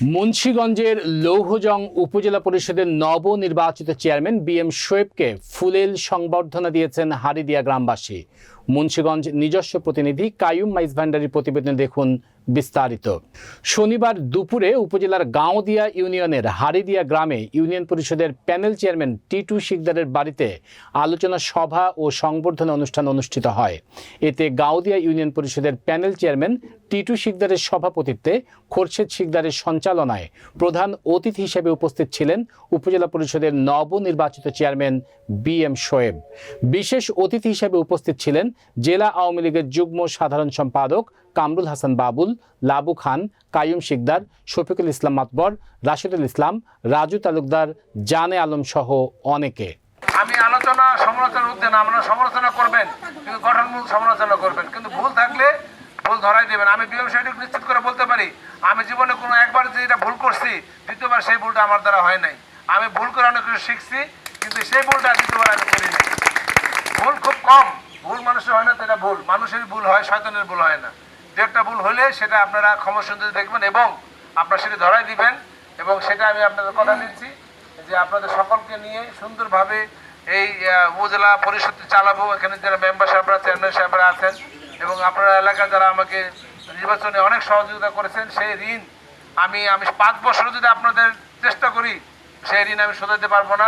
মুন্সীগঞ্জের লৌহজং উপজেলা পরিষদের নবনির্বাচিত চেয়ারম্যান বি এম শোয়েবকে ফুলেল সংবর্ধনা দিয়েছেন হারিদিয়া গ্রামবাসী। মুন্সীগঞ্জ নিজস্ব প্রতিনিধি কায়ুম মাইজ ভান্ডারির প্রতিবেদন দেখুন বিস্তারিত। শনিবার দুপুরে উপজেলার গাঁওদিয়া ইউনিয়নের হারিদিয়া গ্রামে ইউনিয়ন পরিষদের প্যানেল চেয়ারম্যান টিটু শিকদারের বাড়িতে আলোচনা সভা ও সংবর্ধনা অনুষ্ঠান অনুষ্ঠিত হয়। এতে গাঁওদিয়া ইউনিয়ন পরিষদের প্যানেল চেয়ারম্যান টিটু শিকদারের সভাপতিত্বে খোরশেদ শিকদারের সঞ্চালনায় প্রধান অতিথি হিসেবে উপস্থিত ছিলেন উপজেলা পরিষদের নবনির্বাচিত চেয়ারম্যান বি এম শোয়েব। বিশেষ অতিথি হিসেবে উপস্থিত ছিলেন জেলা আওয়ামী লীগের যুগ্ম সাধারণ সম্পাদক কামরুল হাসান বাবুল, লাবু খান, কায়ুম শিকদার, শফিকুল ইসলাম মাতবর রাশিদুল ইসলাম, রাজু তালুকদার, জানে আলম সহ অনেকে। আমি আলোচনা, সমালোচনার উদ্যান আপনারা সমালোচনা করবেন, কিন্তু গঠনমূলক সমালোচনা করবেন। কিন্তু ভুল থাকলে ভুল ধরাই দেবেন। আমি সাহেব নিশ্চিত করে বলতে পারি, আমি জীবনে কোনো একবার যে এটা ভুল করছি, দ্বিতীয়বার সেই ভুলটা আমার দ্বারা হয় নাই। আমি ভুল করে অনেক কিছু শিখছি, কিন্তু সেই ভুলটা দ্বিতীয়বার আমি করি নাই। ভুল খুব কম। ভুল মানুষের হয় না, তো ভুল। মানুষের ভুল হয়, শয়তানের ভুল হয় না। দু একটা ভুল হলে সেটা আপনারা ক্ষমা সুন্দর দেখবেন এবং আপনারা সেটা ধরাই দিবেন এবং সেটা আমি আপনাদের কথা দিচ্ছি যে আপনাদের সকলকে নিয়ে সুন্দরভাবে এই উপজেলা পরিষদ চালাবো। এখানে যারা মেম্বার সাহেবরা চেয়ারম্যান সাহেবরা আছেন এবং আপনারা এলাকার যারা আমাকে নির্বাচনে অনেক সহযোগিতা করেছেন, সেই ঋণ আমি আমি পাঁচ বছর যদি আপনাদের চেষ্টা করি, সেই ঋণ আমি শোধাতে পারব না।